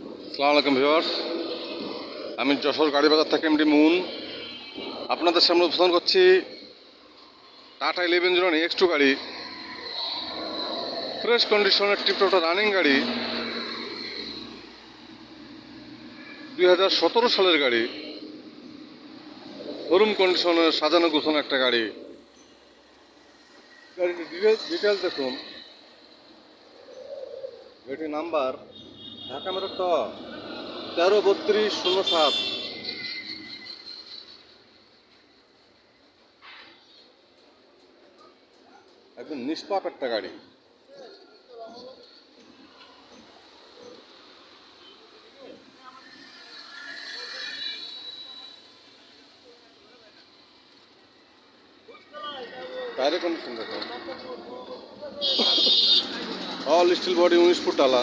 সালাম আলাইকুম ভিউয়ার্স। আমি যশোর গাড়ি বাজার থেকে এমডি মুন। আপনাদের সামনে উপস্থাপন করছি Tata eleven zero X two গাড়ি। ফ্রেশ কন্ডিশনের টিপটপটা রানিং গাড়ি। দুই হাজার সতেরো সালের গাড়ি। শোরুম কন্ডিশনের সাজানো গোছানো একটা গাড়ি। ডিটেলস ডিটেলস দেখুন। গাড়িটির নাম্বার ঢাকা মেরো ট তেরো, বত্রিশ শূন্য সাত। একদম নিষ্পাপ একটা গাড়ি। টায়ারের কন্ডিশন দেখুন অল স্টিল বডি উনিশ ফুট টালা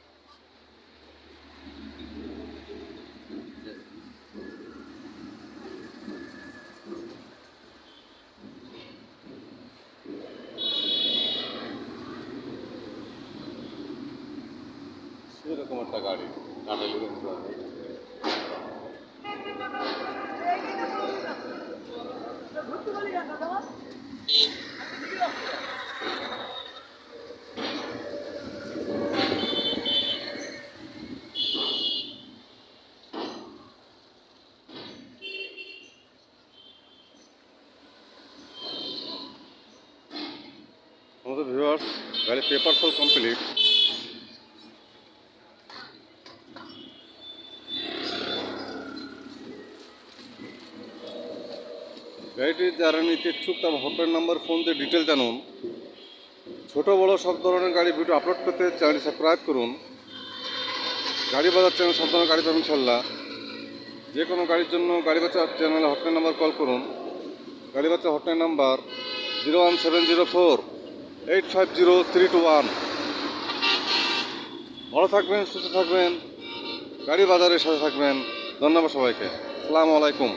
সেরকম একটা গাড়ি গাড়ি আমাদের ভিউয়ার্স গাড়ি পেপার সল কমপ্লিট গাড়িটি যারা নিতে ইচ্ছুক তার হটলাইন নাম্বার ফোন দিয়ে ডিটেল জানুন। ছোট, বড় সব ধরনের গাড়ি ভিডিও আপলোড করতে চ্যানেলটি সাবস্ক্রাইব করুন। গাড়ি বাজার চ্যানেল সব ধরনের গাড়ি পাবেন ইনশাল্লাহ যে কোনো গাড়ির জন্য গাড়ি বাচ্চা চ্যানেলে হটলাইন নাম্বার কল করুন। গাড়ি বাচ্চা hotline number zero one seven zero four eight five zero three two one ভালো থাকবেন, সুস্থ থাকবেন। গাড়ি বাজারের সাথে থাকবেন। ধন্যবাদ সবাইকে। আসসালামু আলাইকুম।